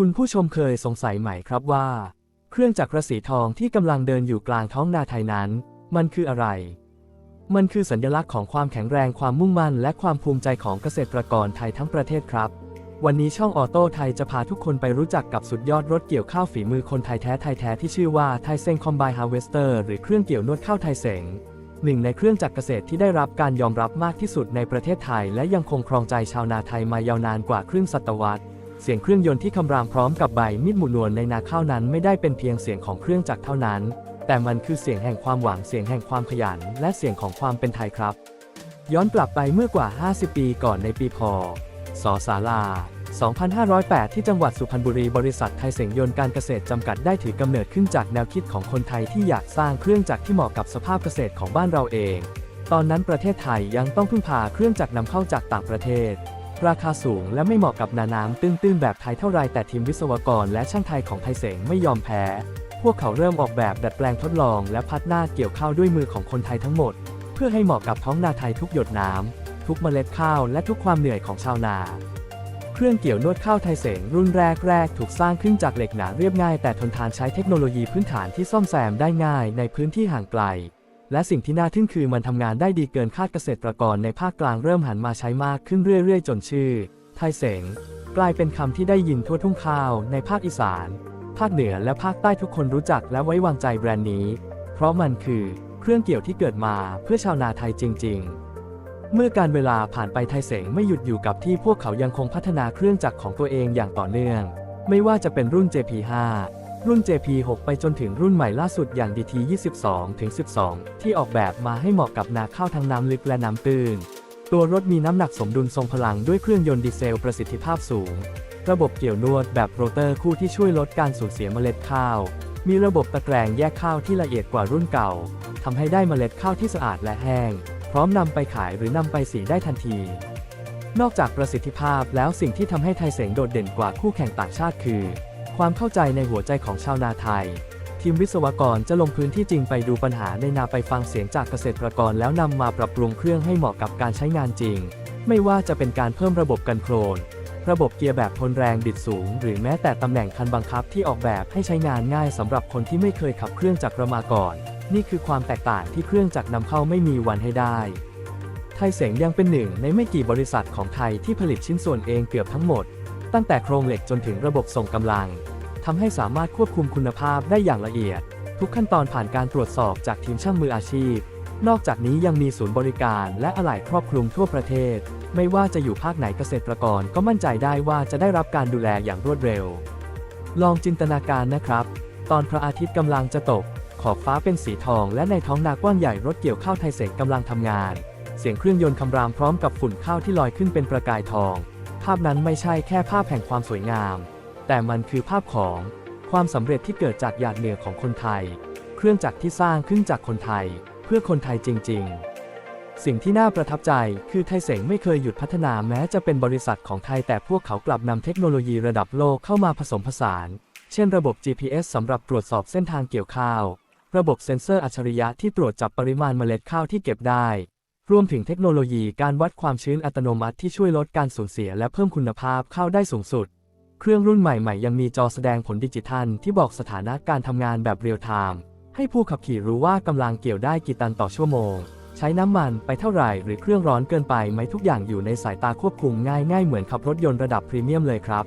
คุณผู้ชมเคยสงสัยไหมครับว่า เครื่องจักรสีทองที่กำลังเดินอยู่กลางท้องนาไทยนั้น มันคืออะไร มันคือสัญลักษณ์ของความแข็งแรงความมุ่งมั่น และความภูมิใจของเกษตรกรไทยทั้งประเทศครับ วันนี้ช่องออโต้ไทยจะพาทุกคนไปรู้จักกับสุดยอดรถเกี่ยวข้าวฝีมือคนไทยแท้ไทยแท้ที่ชื่อว่าไทเซงคอมไบฮาร์เวสเตอร์หรือเครื่องเกี่ยวนวดข้าวไทเสงหนึ่งในเครื่องจักรเกษตรที่ได้รับการยอมรับมากที่สุดในประเทศไทย และยังคงครองใจชาวนาไทยมายาวนานกว่าครึ่งศตวรรษ เสียงเครื่องยนต์ที่คำรามพร้อมกับใบมีดหมุนนวลในนาข้าวนั้นไม่ได้เป็นเพียงเสียงของเครื่องจักรเท่านั้น แต่มันคือเสียงแห่งความหวังเสียงแห่งความขยัน และเสียงของความเป็นไทยครับ ย้อนกลับไปเมื่อกว่า 50 ปีก่อนในปีพศศาลา 2508 ที่จังหวัดสุพรรณบุรีบริษัทไทยเสียงยนต์การเกษตรจำกัดได้ถือกำเนิดขึ้นจากแนวคิดของคนไทยที่อยากสร้างเครื่องจักรที่เหมาะกับสภาพเกษตรของบ้านเราเอง ตอนนั้นประเทศไทยยังต้องพึ่งพาเครื่องจักรนำเข้าจากต่างประเทศ ราคาสูงและไม่เหมาะกับนาน้ำตื้นๆแบบไทยเท่าไรแต่ทีมวิศวกรและช่างไทยของไทยเสงไม่ยอมแพ้ พวกเขาเริ่มออกแบบดัดแปลงทดลองและพัฒนาเกี่ยวข้าวด้วยมือของคนไทยทั้งหมด เพื่อให้เหมาะกับท้องนาไทยทุกหยดน้ำทุกเมล็ดข้าวและทุกความเหนื่อยของชาวนาเครื่องเกี่ยวนวดข้าวไทยเสงรุ่นแรกๆถูกสร้างขึ้นจากเหล็กหนาเรียบง่ายแต่ทนทานใช้เทคโนโลยีพื้นฐานที่ซ่อมแซมได้ง่ายในพื้นที่ห่างไกล และสิ่งที่น่าทึ่งคือมันทำงานได้ดีเกินคาดเกษตรกรในภาคกลางเริ่มหันมาใช้มากขึ้นเรื่อยๆ จนชื่อ ไทยเสงกลายเป็นคำที่ได้ยินทั่วทุ่งข้าวในภาคอีสาน ภาคเหนือและภาคใต้ทุกคนรู้จักและไว้วางใจแบรนด์นี้ เพราะมันคือเครื่องเกี่ยวที่เกิดมาเพื่อชาวนาไทยจริง ๆ เมื่อการเวลาผ่านไปไทยเสงไม่หยุดอยู่กับที่พวกเขายังคงพัฒนาเครื่องจักรของตัวเองอย่างต่อเนื่อง ไม่ว่าจะเป็นรุ่น JP5 รุ่น JP6 ไปจนถึงรุ่นใหม่ล่าสุดอย่าง DT 22 ถึง 12 ที่ออกแบบมาให้เหมาะกับนาข้าวทั้งน้ำลึกและน้ำตื้น ตัวรถมีน้ำหนักสมดุลทรงพลังด้วยเครื่องยนต์ดีเซลประสิทธิภาพสูง ระบบเกี่ยวนวดแบบโรเตอร์คู่ที่ช่วยลดการสูญเสียเมล็ดข้าว มีระบบตะแกรงแยกข้าวที่ละเอียดกว่ารุ่นเก่าทำให้ได้เมล็ดข้าวที่สะอาดและแห้ง พร้อมนำไปขายหรือนำไปสีได้ทันที นอกจากประสิทธิภาพแล้วสิ่งที่ทำให้ไทยเสงโดดเด่นกว่าคู่แข่งต่างชาติคือ ความเข้าใจในหัวใจของชาวนาไทย ทีมวิศวกรจะลงพื้นที่จริงไปดูปัญหาในนาไปฟังเสียงจากเกษตรกรแล้วนำมาปรับปรุงเครื่องให้เหมาะกับการใช้งานจริง ไม่ว่าจะเป็นการเพิ่มระบบกันโคลนระบบเกียร์แบบทนแรงบิดสูง หรือแม้แต่ตำแหน่งคันบังคับที่ออกแบบให้ใช้งานง่ายสำหรับคนที่ไม่เคยขับเครื่องจักรมาก่อน นี่คือความแตกต่างที่เครื่องจักรนำเข้าไม่มีวันให้ได้ไทยเสงยังเป็นหนึ่งในไม่กี่บริษัทของไทยที่ผลิตชิ้นส่วนเองเกือบทั้งหมด ตั้งแต่โครงเหล็กจนถึงระบบส่งกำลังทำให้สามารถควบคุมคุณภาพได้อย่างละเอียด ทุกขั้นตอนผ่านการตรวจสอบจากทีมช่างมืออาชีพ นอกจากนี้ยังมีศูนย์บริการและอะไหล่ครอบคลุมทั่วประเทศ ไม่ว่าจะอยู่ภาคไหนเกษตรกรก็มั่นใจได้ว่าจะได้รับการดูแลอย่างรวดเร็ว ลองจินตนาการนะครับ ตอนพระอาทิตย์กำลังจะตก ขอบฟ้าเป็นสีทอง และในท้องนากว้างใหญ่รถเกี่ยวข้าวไทยเสกกำลังทำงาน เสียงเครื่องยนต์คำรามพร้อมกับฝุ่นข้าวที่ลอยขึ้นเป็นประกายทองาพนั้นไม่ใช่แค่ภาพแห่งความสวยงาม แต่มันคือภาพของความสำเร็จที่เกิดจากหยาดเหงื่อของคนไทย เครื่องจักรที่สร้างขึ้นจากคนไทย เพื่อคนไทยจริง ๆ สิ่งที่น่าประทับใจคือไทยเสงไม่เคยหยุดพัฒนาแม้จะเป็นบริษัทของไทย แต่พวกเขากลับนำเทคโนโลยีระดับโลกเข้ามาผสมผสาน เช่นระบบ GPS สำหรับตรวจสอบเส้นทางเกี่ยวข้าว ระบบเซ็นเซอร์อัจฉริยะที่ตรวจจับปริมาณเมล็ดข้าวที่เก็บได้ รวมถึงเทคโนโลยีการวัดความชื้นอัตโนมัติที่ช่วยลดการสูญเสียและเพิ่มคุณภาพข้าวได้สูงสุด เครื่องรุ่นใหม่ๆ ยังมีจอแสดงผลดิจิทัล ที่บอกสถานะการทำงานแบบเรียลไทม์ให้ผู้ขับขี่รู้ว่ากำลังเกี่ยวได้กี่ตันต่อชั่วโมง ใช้น้ำมันไปเท่าไหร่หรือเครื่องร้อนเกินไปไหมทุกอย่างอยู่ในสายตาควบคุมง่ายๆเหมือนขับรถยนต์ระดับพรีเมียมเลยครับ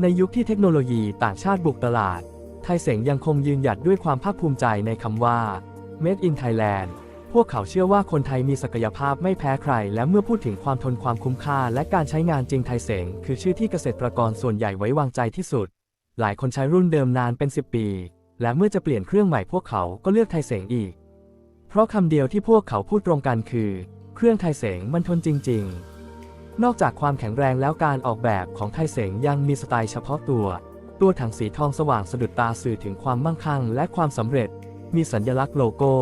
ในยุคที่เทคโนโลยีต่างชาติบุกตลาด ไทยเสงยังคงยืนหยัดด้วยความภาคภูมิใจในคำว่า Made in Thailand พวกเขาเชื่อว่าคนไทยมีศักยภาพไม่แพ้ใคร และเมื่อพูดถึงความทนความคุ้มค่า และการใช้งานจริงไทยเสงคือชื่อที่เกษตรกรส่วนใหญ่ไว้วางใจที่สุด หลายคนใช้รุ่นเดิมนานเป็น 10 ปี และเมื่อจะเปลี่ยนเครื่องใหม่พวกเขาก็เลือกไทยเสงอีก เพราะคำเดียวที่พวกเขาพูดตรงกันคือ เครื่องไทยเสงมันทนจริง ๆ นอกจากความแข็งแรงแล้วการออกแบบของไทยเสงยังมีสไตล์เฉพาะตัว ตัวถังสีทองสว่างสะดุดตาสื่อถึงความมั่งคั่ง และความสำเร็จ มีสัญลักษณ์โลโก้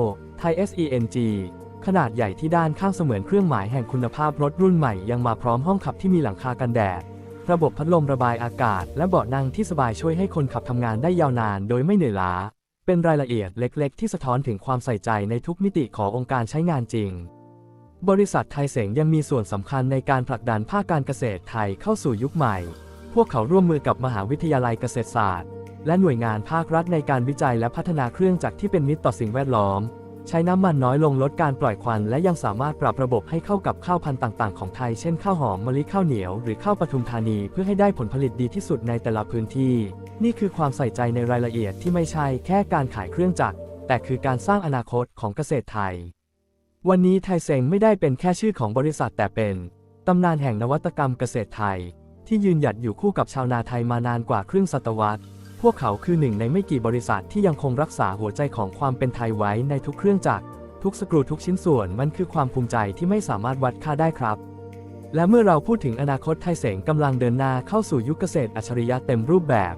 ไทย SENG ขนาดใหญ่ที่ด้านข้างเสมือนเครื่องหมายแห่งคุณภาพรถรุ่นใหม่ยังมาพร้อมห้องขับที่มีหลังคากันแดด ระบบพัดลมระบายอากาศ และเบาะนั่งที่สบายช่วยให้คนขับทำงานได้ยาวนานโดยไม่เหนื่อยล้า เป็นรายละเอียดเล็ก ๆ ที่สะท้อนถึงความใส่ใจในทุกมิติขององค์การใช้งานจริง บริษัทไทยเสงยังมีส่วนสำคัญในการผลักดันภาคการเกษตรไทยเข้าสู่ยุคใหม่ พวกเขาร่วมมือกับมหาวิทยาลัยเกษตรศาสตร์ และหน่วยงานภาครัฐในการวิจัยและพัฒนาเครื่องจักรที่เป็นมิตรต่อสิ่งแวดล้อม ใช้น้ำมันน้อยลงลดการปล่อยควัน และยังสามารถปรับระบบให้เข้ากับข้าวพันธุ์ต่างๆ ของไทย เช่นข้าวหอมมะลิข้าวเหนียว หรือข้าวปทุมธานีเพื่อให้ได้ผลผลิตดีที่สุดในแต่ละพื้นที่ นี่คือความใส่ใจในรายละเอียดที่ไม่ใช่แค่การขายเครื่องจักร แต่คือการสร้างอนาคตของเกษตรไทย วันนี้ไทยเซงไม่ได้เป็นแค่ชื่อของบริษัทแต่เป็นตำนานแห่งนวัตกรรมเกษตรไทย ที่ยืนหยัดอยู่คู่กับชาวนาไทยมานานกว่าครึ่งศตวรรษ พวกเขาคือหนึ่งในไม่กี่บริษัทที่ยังคงรักษาหัวใจของความเป็นไทยไว้ในทุกเครื่องจักร ทุกสกรูทุกชิ้นส่วนมันคือความภูมิใจที่ไม่สามารถวัดค่าได้ครับ และเมื่อเราพูดถึงอนาคตไทยเสงกำลังเดินหน้าเข้าสู่ยุคเกษตรอัจฉริยะเต็มรูปแบบ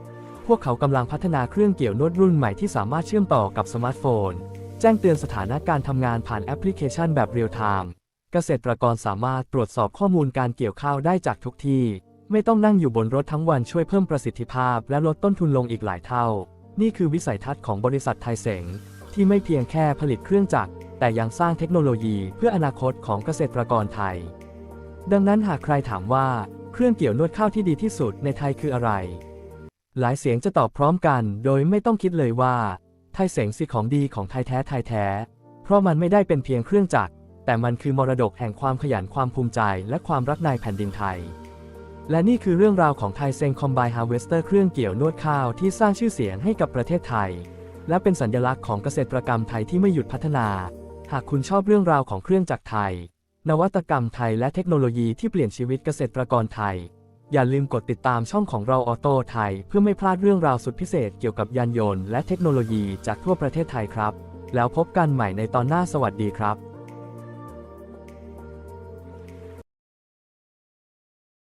พวกเขากำลังพัฒนาเครื่องเกี่ยวนวดรุ่นใหม่ที่สามารถเชื่อมต่อกับสมาร์ทโฟน แจ้งเตือนสถานะการทำงานผ่านแอปพลิเคชันแบบเรียลไทม์เกษตรกรสามารถตรวจสอบข้อมูลการเกี่ยวข้าวได้จากทุกที่ ไม่ต้องนั่งอยู่บนรถทั้งวันช่วยเพิ่มประสิทธิภาพ และลดต้นทุนลงอีกหลายเท่า นี่คือวิสัยทัศน์ของบริษัทไทยเสงที่ไม่เพียงแค่ผลิตเครื่องจักร แต่ยังสร้างเทคโนโลยีเพื่ออนาคตของเกษตรกรไทย ดังนั้นหากใครถามว่าเครื่องเกี่ยวนวดข้าวที่ดีที่สุดในไทยคืออะไร หลายเสียงจะตอบพร้อมกัน โดยไม่ต้องคิดเลยว่าไทยเสงสิของดีของไทยแท้ไทยแท้ เพราะมันไม่ได้เป็นเพียงเครื่องจักร แต่มันคือมรดกแห่งความขยันความภูมิใจ และความรักในแผ่นดินไทย และนี่คือเรื่องราวของไทเซงคอมไบฮาร์เวสเตอร์เครื่องเกี่ยวนวดข้าวที่สร้างชื่อเสียงให้กับประเทศไทย และเป็นสัญลักษณ์ของเกษตรกรรมไทยที่ไม่หยุดพัฒนา หากคุณชอบเรื่องราวของเครื่องจักรไทย นวัตกรรมไทยและเทคโนโลยีที่เปลี่ยนชีวิตเกษตรกรไทย อย่าลืมกดติดตามช่องของเราออโต้ไทย เพื่อไม่พลาดเรื่องราวสุดพิเศษเกี่ยวกับยานยนต์และเทคโนโลยีจากทั่วประเทศไทยครับ แล้วพบกันใหม่ในตอนหน้าสวัสดีครับ